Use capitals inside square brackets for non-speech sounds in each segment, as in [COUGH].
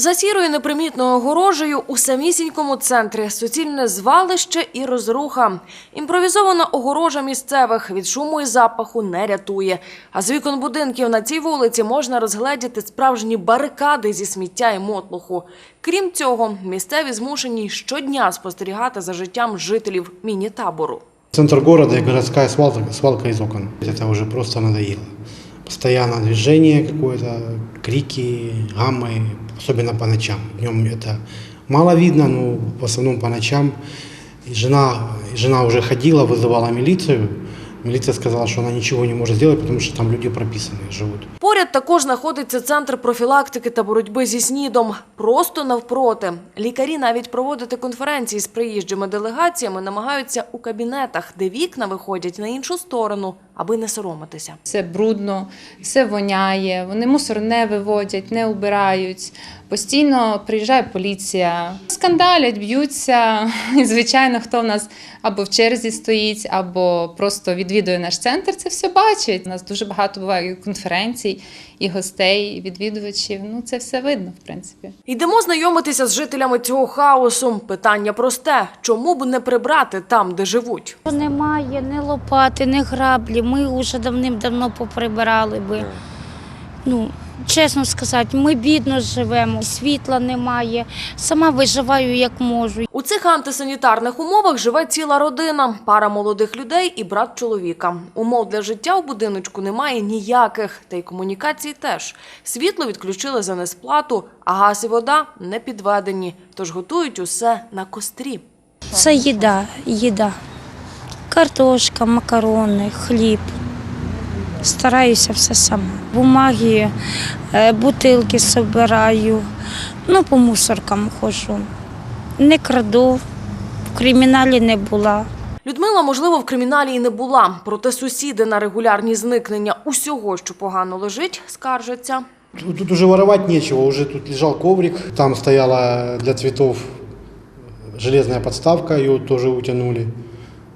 За сірою непримітною огорожею у самісінькому центрі суцільне звалище і розруха. Імпровізована огорожа місцевих від шуму і запаху не рятує. А з вікон будинків на цій вулиці можна розгледіти справжні барикади зі сміття і мотлуху. Крім цього, місцеві змушені щодня спостерігати за життям жителів міні-табору. Центр города и городская свалка, свалка из окон. Это уже просто надоело. Постоянно движение какое-то, крики, гаммы, особенно по ночам. Днем это мало видно, но в основном по ночам. И жена, и жена уже ходила, вызывала милицию. Милиция сказала, что она ничего не может сделать, потому что там люди прописанные живут. Поряд також знаходиться центр профілактики та боротьби зі снідом. Просто навпроти. Лікарі навіть проводити конференції з приїжджими делегаціями намагаються у кабінетах, де вікна виходять на іншу сторону, аби не соромитися. Все брудно, все воняє, вони мусор не виводять, не убирають. Постійно приїжджає поліція, скандалять, б'ються. [LAUGHS] І, звичайно, хто в нас або в черзі стоїть, або просто відвідує наш центр, це все бачить. У нас дуже багато буває конференцій, і гостей, і відвідувачів. Ну, це все видно, в принципі. Йдемо знайомитися з жителями цього хаосу. Питання просте: чому б не прибрати там, де живуть? Немає ні лопати, ні граблі. Ми вже давним-давно поприбирали би. Ну, чесно сказати, ми бідно живемо, світла немає. Сама виживаю як можу. У цих антисанітарних умовах живе ціла родина, пара молодих людей і брат чоловіка. Умов для життя у будиночку немає ніяких, та й комунікацій теж. Світло відключили за несплату, а газ і вода не підведені, тож готують усе на кострі. Це їда, їда. Картошка, макарони, хліб. Стараюся все сама. Бумаги, е, бутилки збираю, ну, по мусоркам ходжу. Не краду, в криміналі не була. Людмила, можливо, в криміналі і не була, проте сусіди на регулярні зникнення усього, що погано лежить, скаржаться. Тут, тут уже воровать нечего, уже тут лежал коврик, там стояла для цветов железная подставка, ее тоже утянули.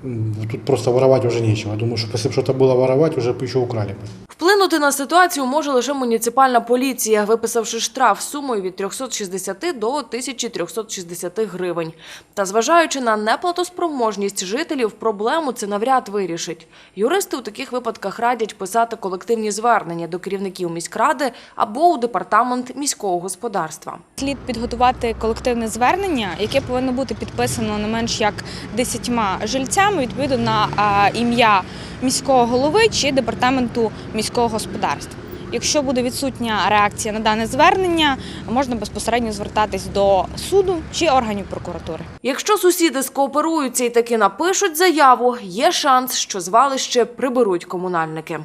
М, Тут просто воровать уже нечего. Думаю, что если бы что-то было воровать, уже бы еще украли бы. Вплинути на ситуацію може лише муніципальна поліція, виписавши штраф сумою від 360 до 1360 гривень. Та зважаючи на неплатоспроможність жителів, проблему це навряд вирішить. Юристи у таких випадках радять писати колективні звернення до керівників міськради або у департамент міського господарства. Слід підготувати колективне звернення, яке повинно бути підписано не менш як десятьма жильцями відповідно на ім'я міського голови чи департаменту міського господарства. Якщо буде відсутня реакція на дане звернення, можна безпосередньо звертатись до суду чи органів прокуратури. Якщо сусіди скооперуються і таки напишуть заяву, є шанс, що звалище приберуть комунальники.